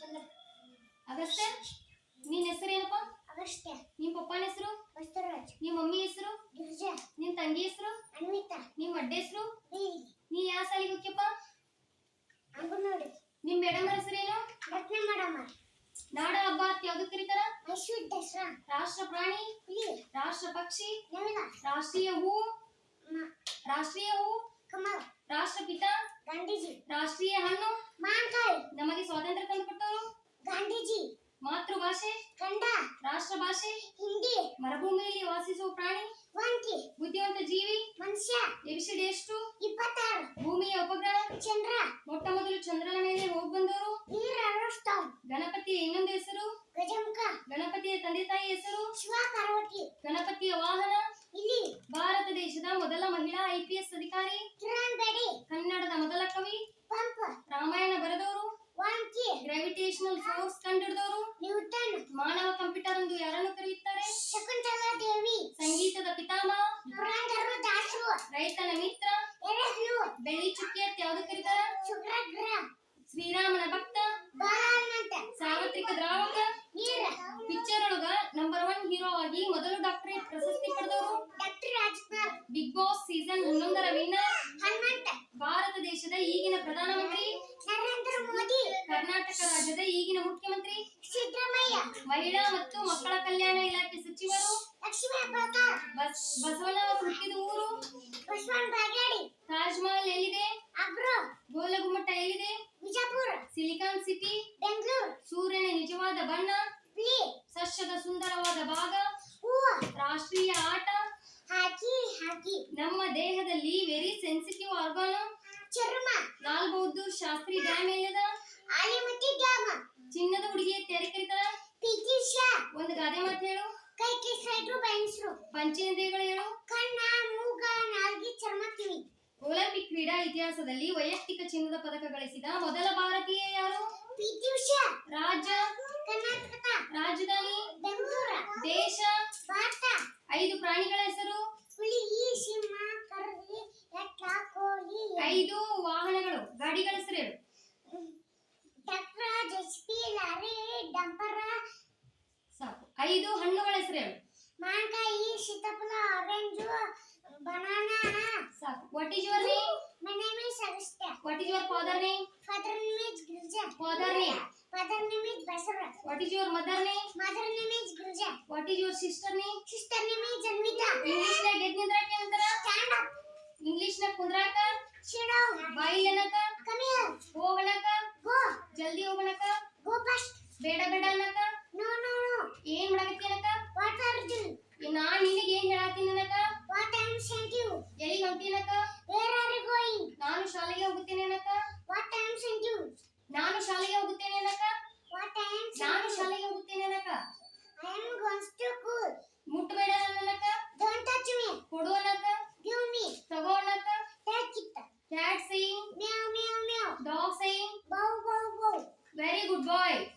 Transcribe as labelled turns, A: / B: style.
A: ಅಗಸ್ತ್ಯ ನಿನ್ನ ಹೆಸರೇನಪ್ಪ
B: ಅಗಸ್ತ್ಯ.
A: ನಿಮ್ಮ ಪಪ್ಪನ ಹೆಸರು?
B: ಬಸವರಾಜ್.
A: ನಿಮ್ಮ ಮಮ್ಮಿ ಹೆಸರು?
B: ಗಿರಿಜಾ
A: ನಿಮ್ಮ ತಂಗಿ ಹೆಸರು?
B: ಅನ್ವಿತಾ.
A: ನಿಮ್ಮ ಅಡ್ಡ ಹೆಸರು? ನೀ ಯಾವ ಸಾಲಿಗೆ ಹೋಗ್ಯಪ್ಪ?
B: ಅಂಗನವಾಡಿ.
A: ನಿಮ್ಮ ಮೇಡಮ್ ಹೆಸರೇನು
B: ರತ್ನ ಮಾಡಮ್ಮ
A: ನಾಡ ಹಬ್ಬ ಅಂತ ಯಾವ್ದಕ್ಕೆ ಕರೀತಾರ?
B: ಮೈಸೂರು ದಸರಾ.
A: ರಾಷ್ಟ್ರ ಪ್ರಾಣಿ?
B: ಹುಲಿ.
A: ರಾಷ್ಟ್ರ ಪಕ್ಷಿ?
B: ನವಿಲ
A: ರಾಷ್ಟ್ರೀಯ ಹೂ? ರಾಷ್ಟ್ರೀಯ ಹೂ?
B: ಕಮಲ.
A: ರಾಷ್ಟ್ರಪಿತ?
B: ಗಾಂಧೀಜಿ.
A: ರಾಷ್ಟ್ರೀಯ ಹಣ್ಣು?
B: ಮಾವಿನಕಾಯಿ.
A: ನಮಗೆ ಸ್ವಾತಂತ್ರ್ಯ
B: ಗಾಂಧೀಜಿ
A: ಮಾತೃಭಾಷೆ
B: ಕಂಡ.
A: ರಾಷ್ಟ್ರ ಭಾಷೆ
B: ಹಿಂದಿ.
A: ಮರುಭೂಮಿಯಲ್ಲಿ ವಾಸಿಸುವ ಪ್ರಾಣಿ?
B: ವಾಂತಿ
A: ಬುದ್ಧಿವಂತ ಜೀವಿ?
B: ಮನುಷ್ಯ.
A: ಎಬಿಸಿಡಿ ಎಷ್ಟು?
B: ಇಪ್ಪತ್ತಾರು.
A: ಭೂಮಿಯ ಉಪಗ್ರಹ?
B: ಚಂದ್ರ.
A: ಮೊಟ್ಟ ಮೊದಲು ಚಂದ್ರನ ಮೇಲೆ ಹೋಗಿ ಬಂದವರು? ಗಣಪತಿಯ ಇನ್ನೊಂದು ಹೆಸರು?
B: ಗಜಮುಖ.
A: ಗಣಪತಿಯ ತಂದೆ ತಾಯಿ ಹೆಸರು?
B: ಶಿವ ಪಾರ್ವತಿ.
A: ಗಣಪತಿಯ ವಾಹನ?
B: ಇಲ್ಲಿ.
A: ಭಾರತ ದೇಶದ ಮೊದಲ ಮಹಿಳಾ ಐಪಿಎಸ್ ಅಧಿಕಾರಿ? ಗ್ರಾವಿಟೇಷನಲ್ ಫೋರ್ಸ್ ಕಂಡುಹಿಡಿದವರು
B: ನ್ಯೂಟನ್
A: ಮಾನವ ಕಂಪ್ಯೂಟರ್ ಎಂದು ಯಾರನ್ನು ಕರೆಯುತ್ತಾರೆ?
B: ಶಕುಂತಲಾ ದೇವಿ
A: ಸಂಗೀತದ ಪಿತಾಮಹ?
B: ಪುರಂದರು ದಾಸು
A: ರೈತನ ಮಿತ್ರ?
B: ಎರೆಹಣ್ಣು
A: ಬೆಳ್ಳಿ ಚುಕ್ಕಿ ಅಂತ ಯಾವುದು ಕರೀತಾರೆ?
B: ಶುಕ್ರಗ್ರಹ
A: ಶ್ರೀರಾಮನ ಭಕ್ತ?
B: ಬಾಲಹನುಮಂತ.
A: ಸಾರ್ವತ್ರಿಕ ದ್ರಾವಕ?
B: ನೀರ
A: ಪಿಕ್ಚರ್ ಒಳಗ ನಂಬರ್ ಒನ್ ಹೀರೋ ಆಗಿ ಮೊದಲು ಡಾಕ್ಟರೇಟ್ ಪ್ರಶಸ್ತಿ ಪಡೆದವರು?
B: ಡಾಕ್ಟರ್
A: ಬಿಗ್ ಬಾಸ್ ಸೀಸನ್ ಹನ್ನೊಂದರ ವಿನ್ನರ್ ಮಹಿಳಾ ಮತ್ತು ಮಕ್ಕಳ ಕಲ್ಯಾಣ ಇಲಾಖೆ ಸಚಿವರು ಬಸವಣ್ಣ ಹುಟ್ಟಿದ ಊರು ತಾಜ್ ಮಹಲ್ ಎಲ್ಲಿದೆ? ಗೋಲಗುಮ್ಮಟ ಎಲ್ಲಿದೆ? Silicon city?
B: ಬೆಂಗಳೂರು
A: ಸೂರ್ಯನ ನಿಜವಾದ ಬಣ್ಣ? ಸಸ್ಯದ ಸುಂದರವಾದ ಭಾಗ? ರಾಷ್ಟ್ರೀಯ ಆಟ?
B: ಹಾಕಿ ಹಾಕಿ
A: ನಮ್ಮ ದೇಹದಲ್ಲಿ ವೆರಿ ಸೆನ್ಸಿಟಿವ್ ಆರ್ಗಾನ್
B: ಚರ್ಮ
A: ಲಾಲ್ ಬಹದ್ದೂರ್ ಶಾಸ್ತ್ರಿ ಡ್ಯಾಮ್ ಎಲ್ಲದ
B: ಬಯಸ್ರು
A: ಪಂಚೇಂದ್ರಿಯಗಳು ಹೇಳು
B: ಕಣ್ಣ ಮೂಗ ನಾಲ್ಗಿ ಚರ್ಮ ಕಿವಿ
A: ಒಲಿಂಪಿಕ್ ಕ್ರೀಡಾ ಇತಿಹಾಸದಲ್ಲಿ ವೈಯಕ್ತಿಕ ಚಿನ್ನದ ಪದಕ ಗಳಿಸಿದ ಮೊದಲ ಭಾರತೀಯ ಯಾರು?
B: ಪಿಟಿ ಉಷಾ
A: ರಾಜ್ಯ?
B: ಕರ್ನಾಟಕ.
A: ರಾಜಧಾನಿ?
B: ಬೆಂಗಳೂರು.
A: ದೇಶ?
B: ಭಾರತ.
A: ಐದು ಪ್ರಾಣಿಗಳ ಹೆಸರು?
B: ಹುಲಿ ಸಿಂಹ ಕರಡಿ ಕೋಳಿ.
A: ಐದು ವಾಹನಗಳು. ಗಾಡಿಗಳ ಹೆಸರು ಹೇಳು.
B: Tractor lorry dumper.
A: ಸಾಕು. ಐದು ಹಣ್ಣುಗಳ ಹೆಸರು ಹೇಳು.
B: ಮಾವಿನಕಾಯಿ ಸೀತಾಫಲ ಆರೆಂಜು ಬನಾನಾ
A: ಸಾಕು what is your name
B: My name is Agastya.
A: What is your father name
B: Father name is Girija.
A: Father name?
B: Father name is Basara.
A: What is your mother name
B: Mother name is Girija.
A: What is your sister name
B: Sister name is Janvita.
A: English ನಾಗ ಎದ್ ನಿಂದ್ರಾಕ ಅಂತಾರ
B: Stand up.
A: English ನಾಗ ಕುಂದ್ರಾಕ
B: Sit down.
A: ಬಾಯಿ Cat sing.
B: Meow meow meow.
A: Dog sing.
B: Bow bow bow.
A: Very good boy.